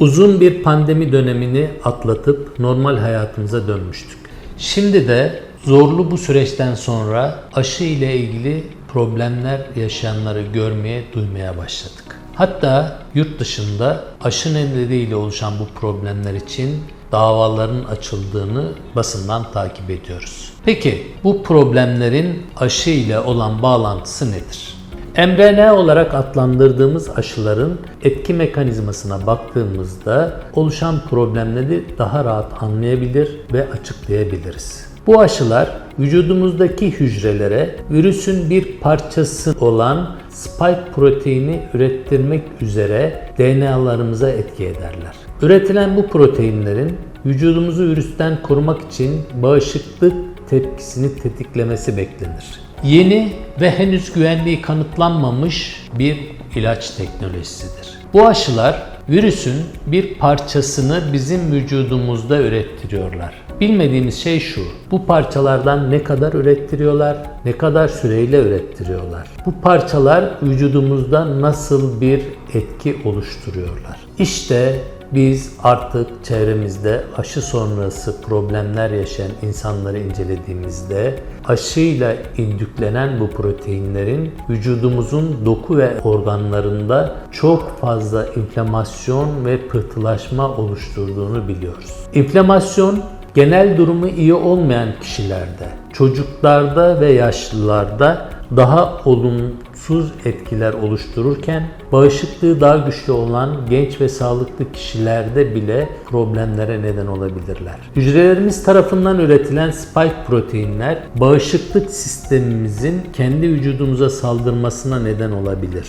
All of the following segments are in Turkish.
Uzun bir pandemi dönemini atlatıp normal hayatımıza dönmüştük. Şimdi de zorlu bu süreçten sonra aşı ile ilgili problemler yaşayanları görmeye, duymaya başladık. Hatta yurt dışında aşı nedeniyle oluşan bu problemler için davaların açıldığını basından takip ediyoruz. Peki bu problemlerin aşı ile olan bağlantısı nedir? mRNA olarak adlandırdığımız aşıların etki mekanizmasına baktığımızda oluşan problemleri daha rahat anlayabilir ve açıklayabiliriz. Bu aşılar vücudumuzdaki hücrelere virüsün bir parçası olan spike proteini ürettirmek üzere DNA'larımıza etki ederler. Üretilen bu proteinlerin vücudumuzu virüsten korumak için bağışıklık tepkisini tetiklemesi beklenir. Yeni ve henüz güvenliği kanıtlanmamış bir ilaç teknolojisidir. Bu aşılar virüsün bir parçasını bizim vücudumuzda ürettiriyorlar. Bilmediğimiz şey şu, bu parçalardan ne kadar ürettiriyorlar, ne kadar süreyle ürettiriyorlar. Bu parçalar vücudumuzda nasıl bir etki oluşturuyorlar. İşte biz artık çevremizde aşı sonrası problemler yaşayan insanları incelediğimizde aşıyla indüklenen bu proteinlerin vücudumuzun doku ve organlarında çok fazla inflamasyon ve pıhtılaşma oluşturduğunu biliyoruz. İnflamasyon genel durumu iyi olmayan kişilerde, çocuklarda ve yaşlılarda daha olumsuz etkiler oluştururken bağışıklığı daha güçlü olan genç ve sağlıklı kişilerde bile problemlere neden olabilirler. Hücrelerimiz tarafından üretilen spike proteinler bağışıklık sistemimizin kendi vücudumuza saldırmasına neden olabilir.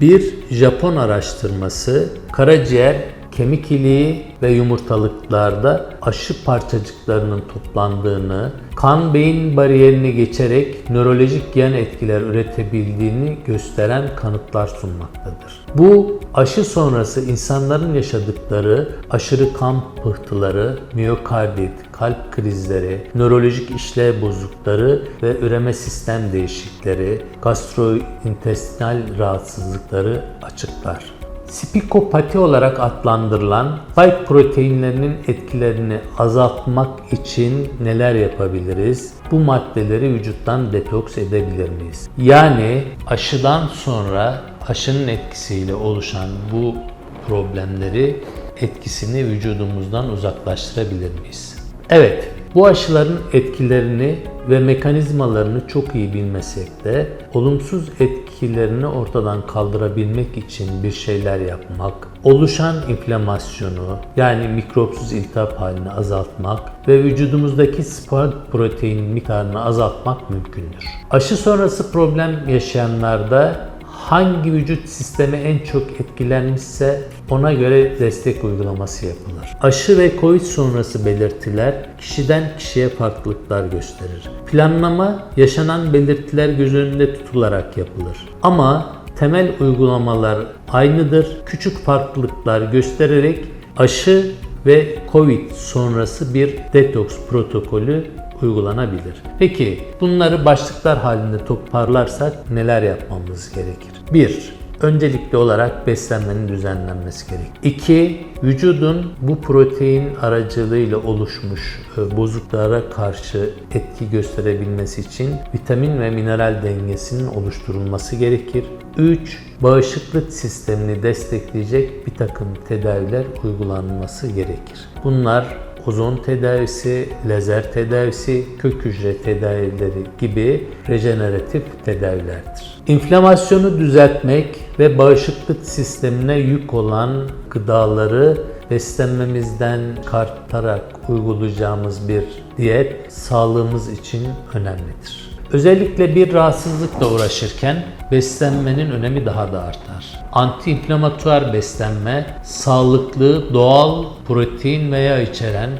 Bir Japon araştırması karaciğer kemik iliği ve yumurtalıklarda aşı parçacıklarının toplandığını, kan beyin bariyerini geçerek nörolojik yan etkiler üretebildiğini gösteren kanıtlar sunmaktadır. Bu aşı sonrası insanların yaşadıkları aşırı kan pıhtıları, miyokardit, kalp krizleri, nörolojik işlev bozuklukları ve üreme sistem değişiklikleri, gastrointestinal rahatsızlıkları açıklar. Spikopati olarak adlandırılan spike proteinlerinin etkilerini azaltmak için neler yapabiliriz? Bu maddeleri vücuttan detoks edebilir miyiz? Yani aşıdan sonra aşının etkisiyle oluşan bu problemleri etkisini vücudumuzdan uzaklaştırabilir miyiz? Evet, bu aşıların etkilerini ve mekanizmalarını çok iyi bilmesek de olumsuz etkilerini ortadan kaldırabilmek için bir şeyler yapmak, oluşan inflamasyonu yani mikropsuz iltihap halini azaltmak ve vücudumuzdaki spike protein miktarını azaltmak mümkündür. Aşı sonrası problem yaşayanlarda hangi vücut sistemi en çok etkilenmişse ona göre destek uygulaması yapılır. Aşı ve COVID sonrası belirtiler kişiden kişiye farklılıklar gösterir. Planlama yaşanan belirtiler göz önünde tutularak yapılır. Ama temel uygulamalar aynıdır. Küçük farklılıklar göstererek aşı ve COVID sonrası bir detoks protokolü uygulanabilir. Peki bunları başlıklar halinde toparlarsak neler yapmamız gerekir? 1. Öncelikli olarak beslenmenin düzenlenmesi gerek. 2. Vücudun bu protein aracılığıyla oluşmuş e, bozuklara karşı etki gösterebilmesi için vitamin ve mineral dengesinin oluşturulması gerekir. 3. Bağışıklık sistemini destekleyecek bir takım tedaviler uygulanması gerekir. Bunlar ozon tedavisi, lazer tedavisi, kök hücre tedavileri gibi rejeneratif tedavilerdir. İnflamasyonu düzeltmek ve bağışıklık sistemine yük olan gıdaları beslenmemizden kartarak uygulayacağımız bir diyet sağlığımız için önemlidir. Özellikle bir rahatsızlıkla uğraşırken beslenmenin önemi daha da artar. Antiinflamatuar beslenme, sağlıklı, doğal protein veya içeren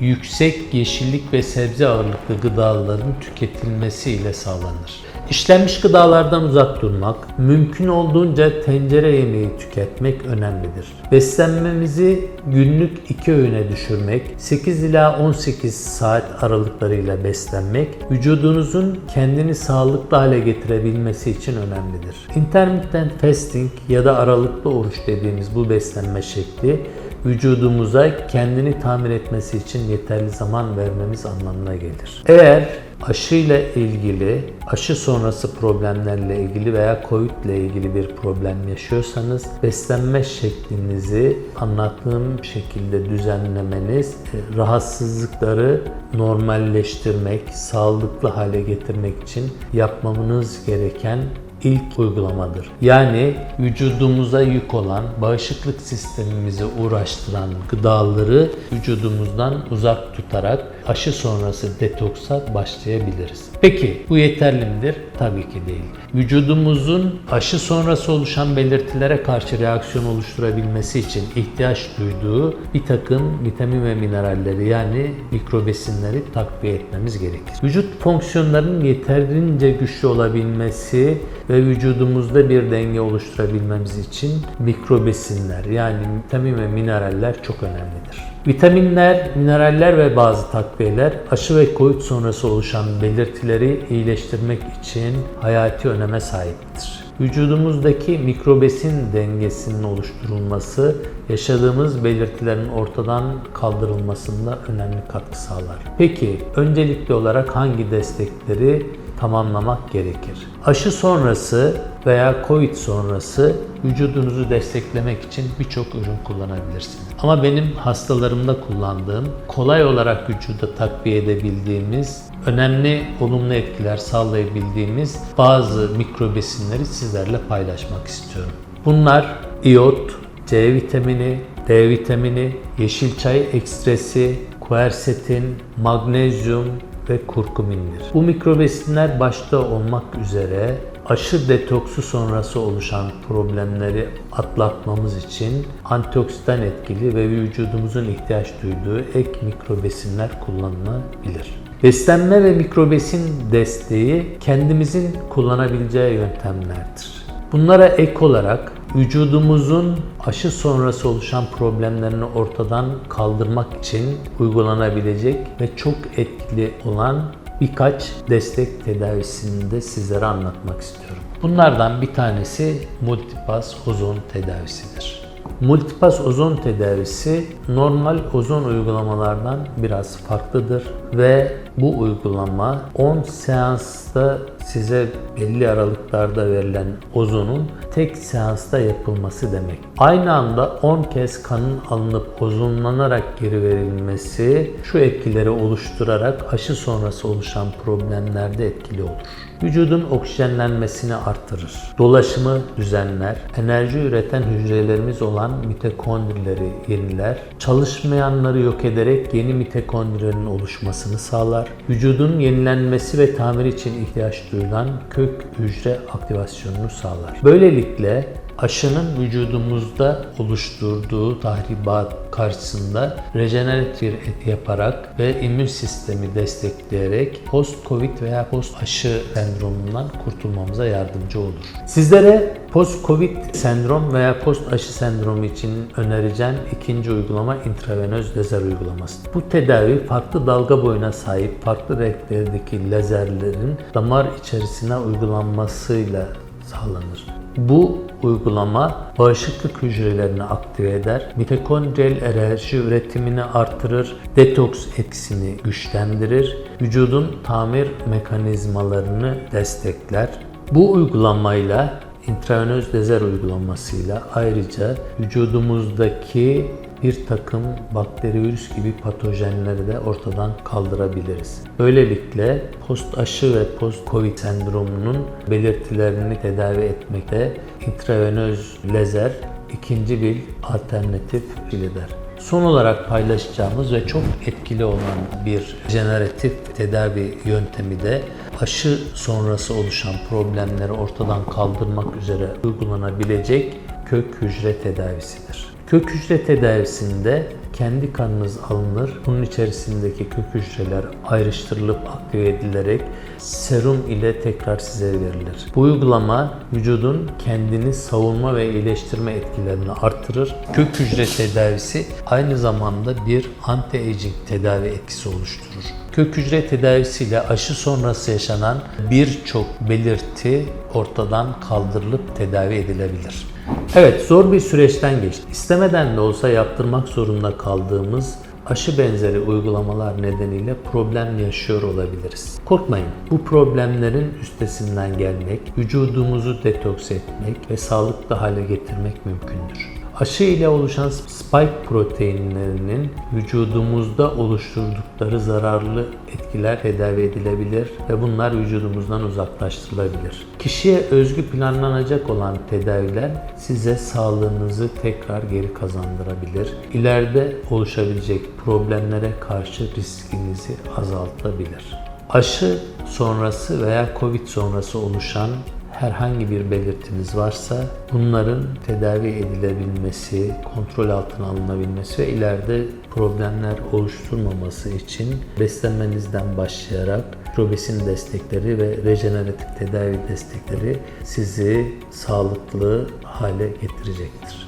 yüksek yeşillik ve sebze ağırlıklı gıdaların tüketilmesiyle sağlanır. İşlenmiş gıdalardan uzak durmak, mümkün olduğunca tencere yemeği tüketmek önemlidir. Beslenmemizi günlük iki öğüne düşürmek, 8 ila 18 saat aralıklarıyla beslenmek, vücudunuzun kendini sağlıklı hale getirebilmesi için önemlidir. Intermittent fasting ya da aralıklı oruç dediğimiz bu beslenme şekli vücudumuza kendini tamir etmesi için yeterli zaman vermemiz anlamına gelir. Eğer aşıyla ilgili, aşı sonrası problemlerle ilgili veya COVID ile ilgili bir problem yaşıyorsanız beslenme şeklinizi anlattığım şekilde düzenlemeniz e, rahatsızlıkları normalleştirmek, sağlıklı hale getirmek için yapmamız gereken ilk uygulamadır. Yani vücudumuza yük olan, bağışıklık sistemimizi uğraştıran gıdaları vücudumuzdan uzak tutarak aşı sonrası detoksa başlayabiliriz. Peki bu yeterli midir? Tabii ki değil. Vücudumuzun aşı sonrası oluşan belirtilere karşı reaksiyon oluşturabilmesi için ihtiyaç duyduğu bir takım vitamin ve mineralleri yani mikrobesinleri takviye etmemiz gerekir. Vücut fonksiyonlarının yeterince güçlü olabilmesi ve vücudumuzda bir denge oluşturabilmemiz için mikrobesinler yani vitamin ve mineraller çok önemlidir. Vitaminler, mineraller ve bazı takviyeler aşı ve COVID sonrası oluşan belirtileri iyileştirmek için hayati öneme sahiptir. Vücudumuzdaki mikrobesin dengesinin oluşturulması yaşadığımız belirtilerin ortadan kaldırılmasında önemli katkı sağlar. Peki öncelikli olarak hangi destekleri tamamlamak gerekir? Aşı sonrası veya COVID sonrası vücudunuzu desteklemek için birçok ürün kullanabilirsiniz. Ama benim hastalarımda kullandığım, kolay olarak vücuda takviye edebildiğimiz, önemli olumlu etkiler sağlayabildiğimiz bazı mikrobesinleri sizlerle paylaşmak istiyorum. Bunlar iot, C vitamini, D vitamini, yeşil çay ekstresi, kuersetin, magnezyum ve kurkumindir. Bu mikrobesinler başta olmak üzere aşı detoksu sonrası oluşan problemleri atlatmamız için antioksidan etkili ve vücudumuzun ihtiyaç duyduğu ek mikrobesinler kullanılabilir. Beslenme ve mikrobesin desteği kendimizin kullanabileceği yöntemlerdir. Bunlara ek olarak vücudumuzun aşı sonrası oluşan problemlerini ortadan kaldırmak için uygulanabilecek ve çok etkili olan birkaç destek tedavisini de sizlere anlatmak istiyorum. Bunlardan bir tanesi multipass ozon tedavisidir. Multipass ozon tedavisi normal ozon uygulamalardan biraz farklıdır ve bu uygulama 10 seansta size belli aralıklarda verilen ozonun tek seansta yapılması demek. Aynı anda 10 kez kanın alınıp ozonlanarak geri verilmesi şu etkileri oluşturarak aşı sonrası oluşan problemlerde etkili olur. Vücudun oksijenlenmesini artırır. Dolaşımı düzenler. Enerji üreten hücrelerimiz olan mitokondrileri yeniler. Çalışmayanları yok ederek yeni mitokondrilerin oluşmasını sağlar. Vücudun yenilenmesi ve tamir için ihtiyaç duyulan kök hücre aktivasyonunu sağlar. Böylelikle aşının vücudumuzda oluşturduğu tahribat karşısında rejeneratif yaparak ve immün sistemi destekleyerek post-covid veya post-aşı sendromundan kurtulmamıza yardımcı olur. Sizlere post-covid sendrom veya post-aşı sendromu için önereceğim ikinci uygulama intravenöz lazer uygulaması. Bu tedavi farklı dalga boyuna sahip farklı renklerdeki lazerlerin damar içerisine uygulanmasıyla sağlanır. Bu uygulama bağışıklık hücrelerini aktive eder, mitokondriyal enerji üretimini artırır, detoks etkisini güçlendirir, vücudun tamir mekanizmalarını destekler. Bu uygulamayla intravenöz lazer uygulamasıyla ayrıca vücudumuzdaki bir takım bakteri, virüs gibi patojenleri de ortadan kaldırabiliriz. Böylelikle post aşı ve post covid sendromunun belirtilerini tedavi etmekte intravenöz lazer ikinci bir alternatif eder. Son olarak paylaşacağımız ve çok etkili olan bir jeneratif tedavi yöntemi de aşı sonrası oluşan problemleri ortadan kaldırmak üzere uygulanabilecek kök hücre tedavisidir. Kök hücre tedavisinde kendi kanınız alınır. Bunun içerisindeki kök hücreler ayrıştırılıp aktive edilerek serum ile tekrar size verilir. Bu uygulama vücudun kendini savunma ve iyileştirme etkilerini artırır. Kök hücre tedavisi aynı zamanda bir anti-aging tedavi etkisi oluşturur. Kök hücre tedavisiyle aşı sonrası yaşanan birçok belirti ortadan kaldırılıp tedavi edilebilir. Evet zor bir süreçten geçtik. İstemeden de olsa yaptırmak zorunda kaldığımız aşı benzeri uygulamalar nedeniyle problem yaşıyor olabiliriz. Korkmayın. Bu problemlerin üstesinden gelmek, vücudumuzu detoks etmek ve sağlıklı hale getirmek mümkündür. Aşı ile oluşan spike proteinlerinin vücudumuzda oluşturdukları zararlı etkiler tedavi edilebilir ve bunlar vücudumuzdan uzaklaştırılabilir. Kişiye özgü planlanacak olan tedaviler size sağlığınızı tekrar geri kazandırabilir. İleride oluşabilecek problemlere karşı riskinizi azaltabilir. Aşı sonrası veya COVID sonrası oluşan herhangi bir belirtiniz varsa bunların tedavi edilebilmesi, kontrol altına alınabilmesi ve ileride problemler oluşturmaması için beslenmenizden başlayarak probesin destekleri ve rejeneratif tedavi destekleri sizi sağlıklı hale getirecektir.